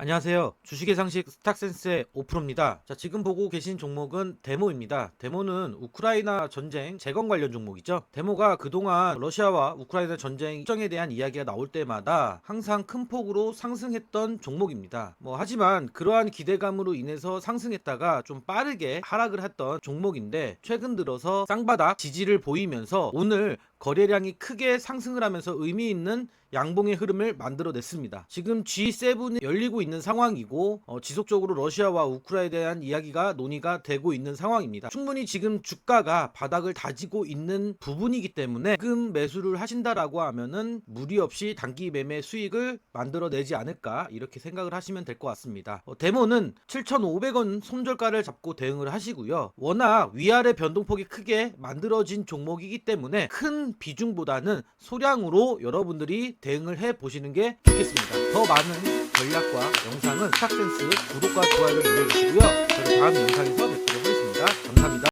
안녕하세요. 주식의 상식 스탁센스의 오프로입니다. 자, 지금 보고 계신 종목은 데모입니다. 데모는 우크라이나 전쟁 재건 관련 종목이죠. 데모가 그동안 러시아와 우크라이나 전쟁 일정에 대한 이야기가 나올 때마다 항상 큰 폭으로 상승했던 종목입니다. 뭐 하지만 그러한 기대감으로 인해서 상승했다가 좀 빠르게 하락을 했던 종목인데 최근 들어서 쌍바닥 지지를 보이면서 오늘 거래량이 크게 상승을 하면서 의미 있는 양봉의 흐름을 만들어냈습니다. 지금 G7이 열리고 있는 상황이고 어, 지속적으로 러시아와 우크라이나에 대한 이야기가 논의가 되고 있는 상황입니다. 충분히 지금 주가가 바닥을 다지고 있는 부분이기 때문에 지금 매수를 하신다라고 하면은 무리 없이 단기 매매 수익을 만들어내지 않을까 이렇게 생각을 하시면 될 것 같습니다. 어, 데모는 7,500원 손절가를 잡고 대응을 하시고요. 워낙 위아래 변동폭이 크게 만들어진 종목이기 때문에 큰 비중보다는 소량으로 여러분들이 대응을 해 보시는 게 좋겠습니다. 더 많은 전략과 영상은 스탁센스 구독과 좋아요를 눌러주시고요. 저는 다음 영상에서 뵙도록 하겠습니다. 감사합니다.